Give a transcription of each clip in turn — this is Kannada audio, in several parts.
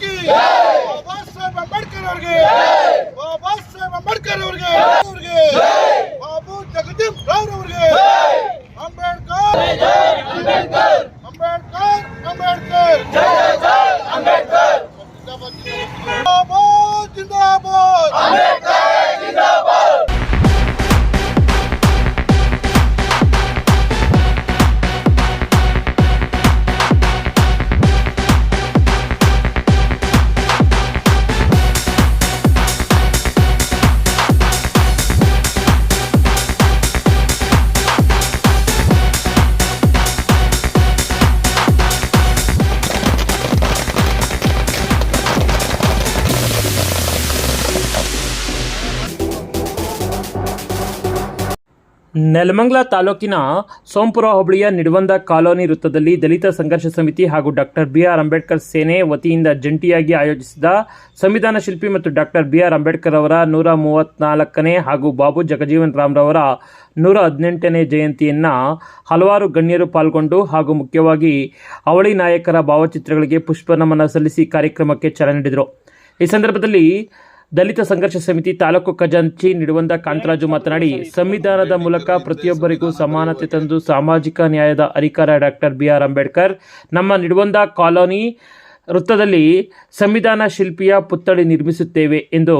ಕಿ ಬಾಬಾ ಸಾಹೇಬ್ ಅಂಬೇಡ್ಕರ್ ಅವರಿಗೆ. ಬಾಬಾ ಸಾಹೇಬ್ ಅಂಬೇಡ್ಕರ್ ಅವರಿಗೆ. ಬಾಬು ಜಗದೀಶ್ ರಾವ್ ಅವರಿಗೆ. ನೆಲಮಂಗಲ ತಾಲೂಕಿನ ಸೋಂಪುರ ಹೋಬಳಿಯ ನಿಡ್ವಂದ ಕಾಲೋನಿ ವೃತ್ತದಲ್ಲಿ ದಲಿತ ಸಂಘರ್ಷ ಸಮಿತಿ ಹಾಗೂ ಡಾಕ್ಟರ್ ಬಿಆರ್ ಅಂಬೇಡ್ಕರ್ ಸೇನೆ ವತಿಯಿಂದ ಜಂಟಿಯಾಗಿ ಆಯೋಜಿಸಿದ ಸಂವಿಧಾನ ಶಿಲ್ಪಿ ಮತ್ತು ಡಾಕ್ಟರ್ ಬಿಆರ್ ಅಂಬೇಡ್ಕರ್ ಅವರ ನೂರ ಮೂವತ್ನಾಲ್ಕನೇ ಹಾಗೂ ಬಾಬು ಜಗಜೀವನ್ ರಾಮ್ರವರ ನೂರ ಹದಿನೆಂಟನೇ ಜಯಂತಿಯನ್ನ ಹಲವಾರು ಗಣ್ಯರು ಪಾಲ್ಗೊಂಡು ಹಾಗೂ ಮುಖ್ಯವಾಗಿ ಅವಳಿ ನಾಯಕರ ಭಾವಚಿತ್ರಗಳಿಗೆ ಪುಷ್ಪ ನಮನ ಸಲ್ಲಿಸಿ ಕಾರ್ಯಕ್ರಮಕ್ಕೆ ಚಾಲನೆ ನೀಡಿದರು. ಈ ಸಂದರ್ಭದಲ್ಲಿ ದಲಿತ ಸಂಘರ್ಷ ಸಮಿತಿ ತಾಲೂಕು ಖಜಾಂಚಿ ನಿಡುವಂದ ಕಾಂತರಾಜು ಮಾತನಾಡಿ, ಸಂವಿಧಾನದ ಮೂಲಕ ಪ್ರತಿಯೊಬ್ಬರಿಗೂ ಸಮಾನತೆ ತಂದು ಸಾಮಾಜಿಕ ನ್ಯಾಯದ ಅಧಿಕಾರ ಡಾಕ್ಟರ್ ಬಿ ಆರ್ ಅಂಬೇಡ್ಕರ್. ನಮ್ಮ ನಿಡುವಂದ ಕಾಲೋನಿ ವೃತ್ತದಲ್ಲಿ ಸಂವಿಧಾನ ಶಿಲ್ಪಿಯ ಪುತ್ಥಳಿ ನಿರ್ಮಿಸುತ್ತೇವೆ ಎಂದು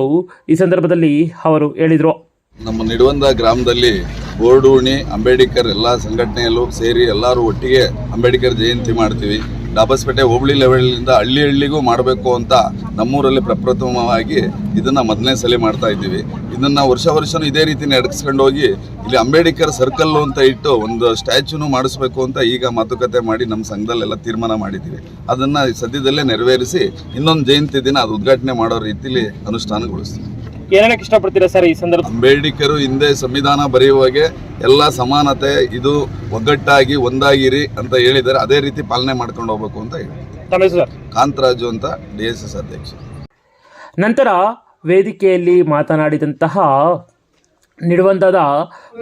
ಈ ಸಂದರ್ಭದಲ್ಲಿ ಅವರು ಹೇಳಿದರು. ನಮ್ಮ ನಿಡುವಂದ ಗ್ರಾಮದಲ್ಲಿ ಬೋರ್ಡೂಣಿ ಅಂಬೇಡ್ಕರ್ ಎಲ್ಲ ಸಂಘಟನೆಯಲ್ಲೂ ಸೇರಿ ಎಲ್ಲರೂ ಒಟ್ಟಿಗೆ ಅಂಬೇಡ್ಕರ್ ಜಯಂತಿ ಮಾಡ್ತೀವಿ. ಡಾಬಸ್ಪೇಟೆ ಹೋಬಳಿ ಲೆವೆಲಿಂದ ಹಳ್ಳಿ ಹಳ್ಳಿಗೂ ಮಾಡಬೇಕು ಅಂತ ನಮ್ಮೂರಲ್ಲಿ ಪ್ರಪ್ರಥಮವಾಗಿ ಇದನ್ನು ಮೊದಲನೇ ಸಲ ಮಾಡ್ತಾ ಇದ್ದೀವಿ. ಇದನ್ನು ವರ್ಷ ವರ್ಷನೂ ಇದೇ ರೀತಿ ನಡೆಸ್ಕೊಂಡು ಹೋಗಿ ಇಲ್ಲಿ ಅಂಬೇಡ್ಕರ್ ಸರ್ಕಲ್ಲು ಅಂತ ಇಟ್ಟು ಒಂದು ಸ್ಟ್ಯಾಚ್ಯೂನು ಮಾಡಿಸ್ಬೇಕು ಅಂತ ಈಗ ಮಾತುಕತೆ ಮಾಡಿ ನಮ್ಮ ಸಂಘದಲ್ಲೆಲ್ಲ ತೀರ್ಮಾನ ಮಾಡಿದ್ದೀವಿ. ಅದನ್ನು ಸದ್ಯದಲ್ಲೇ ನೆರವೇರಿಸಿ ಇನ್ನೊಂದು ಜಯಂತಿ ದಿನ ಅದು ಉದ್ಘಾಟನೆ ಮಾಡೋ ರೀತಿಯಲ್ಲಿ ಅನುಷ್ಠಾನಗೊಳಿಸ್ತೀವಿ. ಏನಕ್ಕೆ ಇಷ್ಟಪಡ್ತೀರಾ ಸರ್ ಈ ಸಂದರ್ಭ ಅಂಬೇಡ್ಕರು ಹಿಂದೆ ಸಂವಿಧಾನ ಬರೆಯುವಾಗೆ ಎಲ್ಲ ಸಮಾನತೆ ಇದು ಒಗ್ಗಟ್ಟಾಗಿ ಒಂದಾಗಿರಿ ಅಂತ ಹೇಳಿದ್ದಾರೆ ಅದೇ ರೀತಿ ಪಾಲನೆ ಮಾಡ್ಕೊಂಡು ಹೋಗ್ಬೇಕು ಅಂತ ಹೇಳಿ. ತಮ್ಮ ಹೆಸರು ಸರ್? ಕಾಂತರಾಜು ಅಂತ ಡಿ ಎಸ್ ಎಸ್ ಅಧ್ಯಕ್ಷ ನಂತರ ವೇದಿಕೆಯಲ್ಲಿ ಮಾತನಾಡಿದಂತಹ ನಿಡುವಂತದ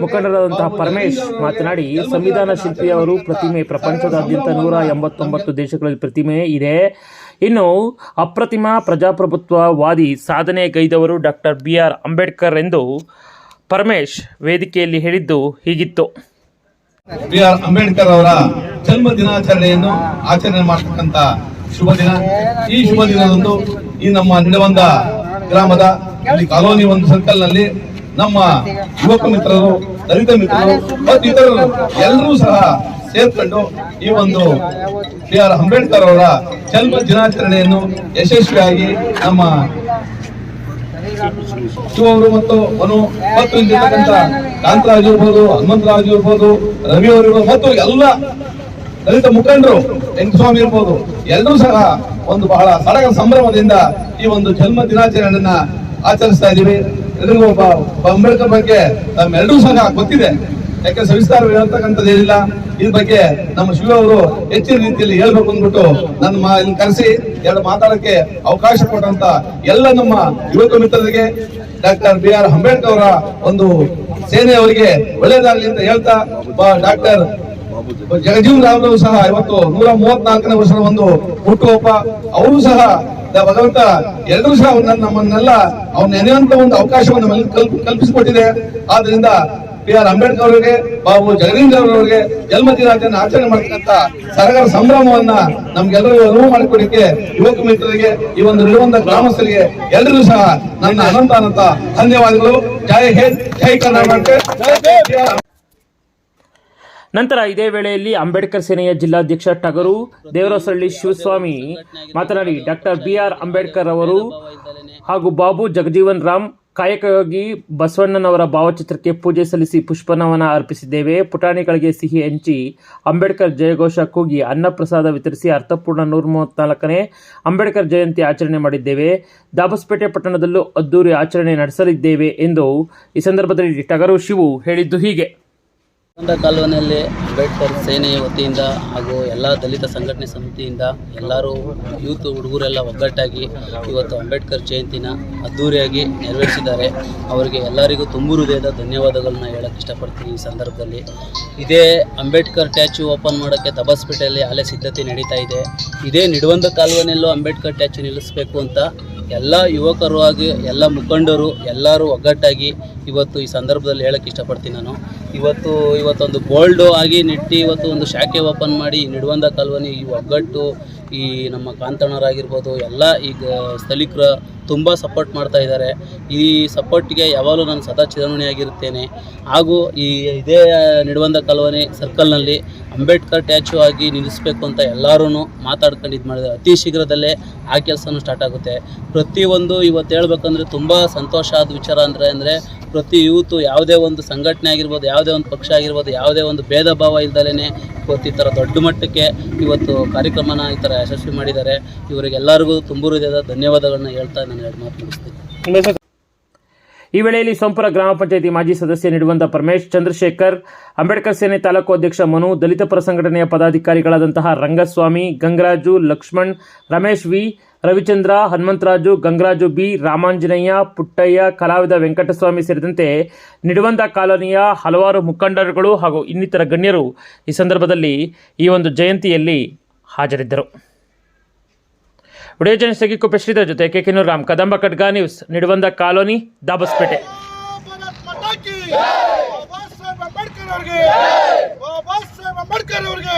ಮುಖಂಡರಾದಂತಹ ಪರಮೇಶ್ ಮಾತನಾಡಿ ಸಂವಿಧಾನ ಶಿಲ್ಪಿಯವರು ಪ್ರತಿಮೆ ಪ್ರಪಂಚದಾದ್ಯಂತ ನೂರ ಎಂಬತ್ತೊಂಬತ್ತು ದೇಶಗಳಲ್ಲಿ ಪ್ರತಿಮೆ ಇದೆ. ಇನ್ನು ಅಪ್ರತಿಮ ಪ್ರಜಾಪ್ರಭುತ್ವವಾದಿ ಸಾಧನೆ ಗೈದವರು ಡಾಕ್ಟರ್ ಬಿ ಆರ್ ಅಂಬೇಡ್ಕರ್ ಎಂದು ಪರಮೇಶ್ ವೇದಿಕೆಯಲ್ಲಿ ಹೇಳಿದ್ದು ಹೀಗಿತ್ತು. ಬಿ ಆರ್ ಅಂಬೇಡ್ಕರ್ ಅವರ ಜನ್ಮ ದಿನಾಚರಣೆಯನ್ನು ಆಚರಣೆ ಮಾಡತಕ್ಕಂತ ಶುಭ ದಿನ. ಈ ಶುಭ ದಿನದಂದು ಈ ನಮ್ಮ ನಿಡವಂದ ಗ್ರಾಮದ ಕಾಲೋನಿ ಒಂದು ಸರ್ಕಲ್ನಲ್ಲಿ ನಮ್ಮ ಯುವಕ ಮಿತ್ರರು, ದಲಿತ ಮಿತ್ರರು ಮತ್ತು ಇತರರು ಎಲ್ಲರೂ ಸಹ ಸೇರ್ಕೊಂಡು ಈ ಒಂದು ಬಿ ಆರ್ ಅಂಬೇಡ್ಕರ್ ಅವರ ಜನ್ಮ ದಿನಾಚರಣೆಯನ್ನು ಯಶಸ್ವಿಯಾಗಿ ನಮ್ಮ ಶಿವರು ಮತ್ತು ಅವನು ಮತ್ತು ಇಲ್ಲಿರ್ತಕ್ಕಂಥ ಕಾಂತರಾಜ್ ಇರ್ಬೋದು, ಹನುಮಂತರಾಜ್ ಇರ್ಬೋದು, ರವಿ ಅವರು ಮತ್ತು ಎಲ್ಲ ದಲಿತ ಮುಖಂಡರು ವೆಂಕಟಸ್ವಾಮಿ ಇರ್ಬೋದು, ಎಲ್ಲರೂ ಸಹ ಒಂದು ಬಹಳ ಸಡಗ ಸಂಭ್ರಮದಿಂದ ಈ ಒಂದು ಜನ್ಮ ದಿನಾಚರಣೆಯನ್ನ ಆಚರಿಸ್ತಾ ಇದ್ದೀವಿ. ಎಲ್ರಿಗೂ ಒಬ್ಬ ಅಂಬೇಡ್ಕರ್ ಬಗ್ಗೆ ತಮ್ಮೆಲ್ಲರೂ ಸಹ ಗೊತ್ತಿದೆ. ಯಾಕೆ ಸವಿಸ್ತಾರ ಹೇಳ್ತಕ್ಕಂಥದ್ದು ಏನಿಲ್ಲ. ಇದ್ರ ಬಗ್ಗೆ ನಮ್ಮ ಶಿವ ಅವರು ಹೆಚ್ಚಿನ ರೀತಿಯಲ್ಲಿ ಹೇಳ್ಬೇಕು ಅಂದ್ಬಿಟ್ಟು ನನ್ನ ಕರೆಸಿ ಎರಡು ಮಾತಾಡಕ್ಕೆ ಅವಕಾಶ ಕೊಟ್ಟಂತ ಎಲ್ಲ ನಮ್ಮ ಯುವಕ ಮಿತ್ರರಿಗೆ ಡಾಕ್ಟರ್ ಬಿ ಆರ್ ಅಂಬೇಡ್ಕರ್ ಅವರ ಒಂದು ಸೇನೆ ಅವರಿಗೆ ಒಳ್ಳೇದಾಗ್ಲಿ ಅಂತ ಹೇಳ್ತಾ ಡಾಕ್ಟರ್ ಜಗಜೀವನ್ ರಾವ್ ಸಹ ಇವತ್ತು ನೂರ ಮೂವತ್ನಾಲ್ಕನೇ ವರ್ಷದ ಒಂದು ಹುಟ್ಟುಹಬ್ಬ. ಅವರು ಸಹ ಭಗವಂತ ಎಲ್ಲರೂ ಸಹ ನಮ್ಮನ್ನೆಲ್ಲ ಅವ್ರ ನೆನೆಯುವಂತ ಒಂದು ಅವಕಾಶವನ್ನು ಕಲ್ಪಿಸಿಕೊಟ್ಟಿದೆ. ಆದ್ರಿಂದ ಬಿ ಆರ್ ಅಂಬೇಡ್ಕರ್ ಅವರಿಗೆ, ಬಾಬು ಜಗದೀಂದ್ರ ಅವರಿಗೆ ಜನ್ಮ ದಿನಾಚರಣೆ ಆಚರಣೆ ಮಾಡ್ತಕ್ಕಂತ ಸರ್ಕಾರ ಸಂಭ್ರಮವನ್ನ ನಮ್ಗೆಲ್ಲರಿಗೂ ಅನುವು ಮಾಡಿಕೊಡಕ್ಕೆ ಯುವಕ ಮಿತ್ರರಿಗೆ, ಈ ಒಂದು ನಿಡುವಂತ ಗ್ರಾಮಸ್ಥರಿಗೆ ಎಲ್ಲರಿಗೂ ಸಹ ನನ್ನ ಅನಂತ ಅನಂತ ಧನ್ಯವಾದಗಳು. ಜೈ ಹಿಂದ್, ಜೈ ಕರ್ನಾಟಕ. ನಂತರ ಇದೇ ವೇಳೆಯಲ್ಲಿ ಅಂಬೇಡ್ಕರ್ ಸೇನೆಯ ಜಿಲ್ಲಾಧ್ಯಕ್ಷ ಟಗರು ದೇವರಸಳ್ಳಿ ಶಿವಸ್ವಾಮಿ ಮಾತನಾಡಿ ಡಾಕ್ಟರ್ ಬಿ ಆರ್ ಅಂಬೇಡ್ಕರ್ ಅವರು ಹಾಗೂ ಬಾಬು ಜಗಜೀವನ್ ರಾಮ್ ಕಾಯಕಯೋಗಿ ಬಸವಣ್ಣನವರ ಭಾವಚಿತ್ರಕ್ಕೆ ಪೂಜೆ ಸಲ್ಲಿಸಿ ಪುಷ್ಪನಮನ ಅರ್ಪಿಸಿದ್ದೇವೆ. ಪುಟಾಣಿಗಳಿಗೆ ಸಿಹಿ ಹಂಚಿ ಅಂಬೇಡ್ಕರ್ ಜಯಘೋಷ ಕೂಗಿ ಅನ್ನಪ್ರಸಾದ ವಿತರಿಸಿ ಅರ್ಥಪೂರ್ಣ ನೂರ ಮೂವತ್ನಾಲ್ಕನೇ ಅಂಬೇಡ್ಕರ್ ಜಯಂತಿ ಆಚರಣೆ ಮಾಡಿದ್ದೇವೆ. ದಾಬಸ್ಪೇಟೆ ಪಟ್ಟಣದಲ್ಲೂ ಅದ್ದೂರಿ ಆಚರಣೆ ನಡೆಸಲಿದ್ದೇವೆ ಎಂದು ಈ ಸಂದರ್ಭದಲ್ಲಿ ಟಗರು ಶಿವು ಹೇಳಿದ್ದು ಹೀಗೆ. ಬಂದ ಕಾಲೋನಿಯಲ್ಲಿ ಅಂಬೇಡ್ಕರ್ ಸೇನೆ ವತಿಯಿಂದ ಹಾಗೂ ಎಲ್ಲ ದಲಿತ ಸಂಘಟನೆ ಸಮಿತಿಯಿಂದ ಎಲ್ಲರೂ ಯೂತ್ ಹುಡುಗರೆಲ್ಲ ಒಗ್ಗಟ್ಟಾಗಿ ಇವತ್ತು ಅಂಬೇಡ್ಕರ್ ಜಯಂತಿನ ಅದ್ದೂರಿಯಾಗಿ ನೆರವೇರಿಸಿದ್ದಾರೆ. ಅವರಿಗೆ ಎಲ್ಲರಿಗೂ ತುಂಬು ಹೃದಯದ ಧನ್ಯವಾದಗಳನ್ನ ಹೇಳಕ್ಕೆ ಇಷ್ಟಪಡ್ತೀನಿ ಈ ಸಂದರ್ಭದಲ್ಲಿ. ಇದೇ ಅಂಬೇಡ್ಕರ್ ಟ್ಯಾಚು ಓಪನ್ ಮಾಡೋಕ್ಕೆ ದಬಸ್ಪೇಟೆಯಲ್ಲಿ ಆಲೆ ಸಿದ್ಧತೆ ನಡೀತಾ ಇದೆ. ಇದೇ ನಿಡುವಂದ ಕಾಲುವೆನಲ್ಲೂ ಅಂಬೇಡ್ಕರ್ ಟ್ಯಾಚು ನಿಲ್ಲಿಸಬೇಕು ಅಂತ ಎಲ್ಲ ಯುವಕರು ಆಗಿ, ಎಲ್ಲ ಮುಖಂಡರು ಎಲ್ಲರೂ ಒಗ್ಗಟ್ಟಾಗಿ ಇವತ್ತು ಈ ಸಂದರ್ಭದಲ್ಲಿ ಹೇಳಕ್ಕೆ ಇಷ್ಟಪಡ್ತೀನಿ ನಾನು. ಇವತ್ತು, ಇವತ್ತೊಂದು ಬೋಲ್ಡು ಆಗಿ ನೆಟ್ಟಿ ಇವತ್ತು ಒಂದು ಶಾಖೆ ಓಪನ್ ಮಾಡಿ ಈ ಕಾಲೋನಿ, ಈ ಒಗ್ಗಟ್ಟು, ಈ ನಮ್ಮ ಕಾಂತಣ್ಣರಾಗಿರ್ಬೋದು ಎಲ್ಲ ಈಗ ಸ್ಥಳೀಕರು ತುಂಬ ಸಪೋರ್ಟ್ ಮಾಡ್ತಾ ಇದ್ದಾರೆ. ಈ ಸಪೋರ್ಟ್ಗೆ ಯಾವಾಗಲೂ ನಾನು ಸದಾ ಚಿರಋಣಿಯಾಗಿರುತ್ತೇನೆ. ಹಾಗೂ ಈ ಇದೇ ನಿಡುವಂದ ಕಾಲೋನಿ ಸರ್ಕಲ್ನಲ್ಲಿ ಅಂಬೇಡ್ಕರ್ ಟ್ಯಾಚು ಆಗಿ ನಿಲ್ಲಿಸಬೇಕು ಅಂತ ಎಲ್ಲರೂ ಮಾತಾಡ್ಕೊಂಡು ಇದು ಮಾಡಿದ್ದಾರೆ ಅತಿ ಶೀಘ್ರದಲ್ಲೇ ಆ ಕೆಲಸನೂ ಸ್ಟಾರ್ಟ್ ಆಗುತ್ತೆ. ಪ್ರತಿಯೊಂದು ಇವತ್ತು ಹೇಳ್ಬೇಕಂದ್ರೆ ತುಂಬ ಸಂತೋಷ ಆದ ವಿಚಾರ ಅಂದರೆ ಅಂದರೆ ಪ್ರತಿ ಯೂತು ಯಾವುದೇ ಒಂದು ಸಂಘಟನೆ ಆಗಿರ್ಬೋದು, ಯಾವುದೇ ಒಂದು ಪಕ್ಷ ಆಗಿರ್ಬೋದು, ಯಾವುದೇ ಒಂದು ಭೇದ ಭಾವ ಇಲ್ದಲೇ ಇವತ್ತು ಈ ಥರ ದೊಡ್ಡ ಮಟ್ಟಕ್ಕೆ ಇವತ್ತು ಕಾರ್ಯಕ್ರಮನ ಈ ಥರ ಯಶಸ್ವಿ ಮಾಡಿದ್ದಾರೆ. ಇವರಿಗೆಲ್ಲರಿಗೂ ತುಂಬ ಹೃದಯದ ಧನ್ಯವಾದಗಳನ್ನ ಹೇಳ್ತಾ ನಾನು ಎರಡು ಮಾತು ಮುಗಿಸ್ತೀನಿ. ಈ ವೇಳೆಯಲ್ಲಿ ಸೋಂಪುರ ಗ್ರಾಮ ಪಂಚಾಯಿತಿ ಮಾಜಿ ಸದಸ್ಯ ನಿಡುವಂತ ಪರಮೇಶ್ ಚಂದ್ರಶೇಖರ್, ಅಂಬೇಡ್ಕರ್ ಸೇನೆ ತಾಲೂಕು ಅಧ್ಯಕ್ಷ ಮನು, ದಲಿತ ಪರ ಸಂಘಟನೆಯ ಪದಾಧಿಕಾರಿಗಳಾದಂತಹ ರಂಗಸ್ವಾಮಿ, ಗಂಗರಾಜು, ಲಕ್ಷ್ಮಣ್, ರಮೇಶ್ ವಿ, ರವಿಚಂದ್ರ, ಹನುಮಂತರಾಜು, ಗಂಗರಾಜು ಬಿ, ರಾಮಾಂಜನೇಯ, ಪುಟ್ಟಯ್ಯ, ಕಲಾವಿದ ವೆಂಕಟಸ್ವಾಮಿ ಸೇರಿದಂತೆ ನಿಡುವಂತ ಕಾಲೋನಿಯ ಹಲವಾರು ಮುಖಂಡರುಗಳು ಹಾಗೂ ಇನ್ನಿತರ ಗಣ್ಯರು ಈ ಸಂದರ್ಭದಲ್ಲಿ ಈ ಒಂದು ಜಯಂತಿಯಲ್ಲಿ ಹಾಜರಿದ್ದರು. ವಿಡಿಯೋ ಜನ ಕುಪ್ಪೆ ಶ್ರೀಧರ್ ಜೊತೆ ಕೆಕೆನೂರ್ ರಾಮ್ ಕದಂಬ ಖಡ್ಗ ನ್ಯೂಸ್, ನಿಡುವಂದ ಕಾಲೋನಿ, ದಾಬಸ್ಪೇಟೆ. ಕಿ ಅಂಬೇಡ್ಕರ್ ಅವ್ರಿಗೆ ಅಂಬೇಡ್ಕರ್ ಅವರಿಗೆ.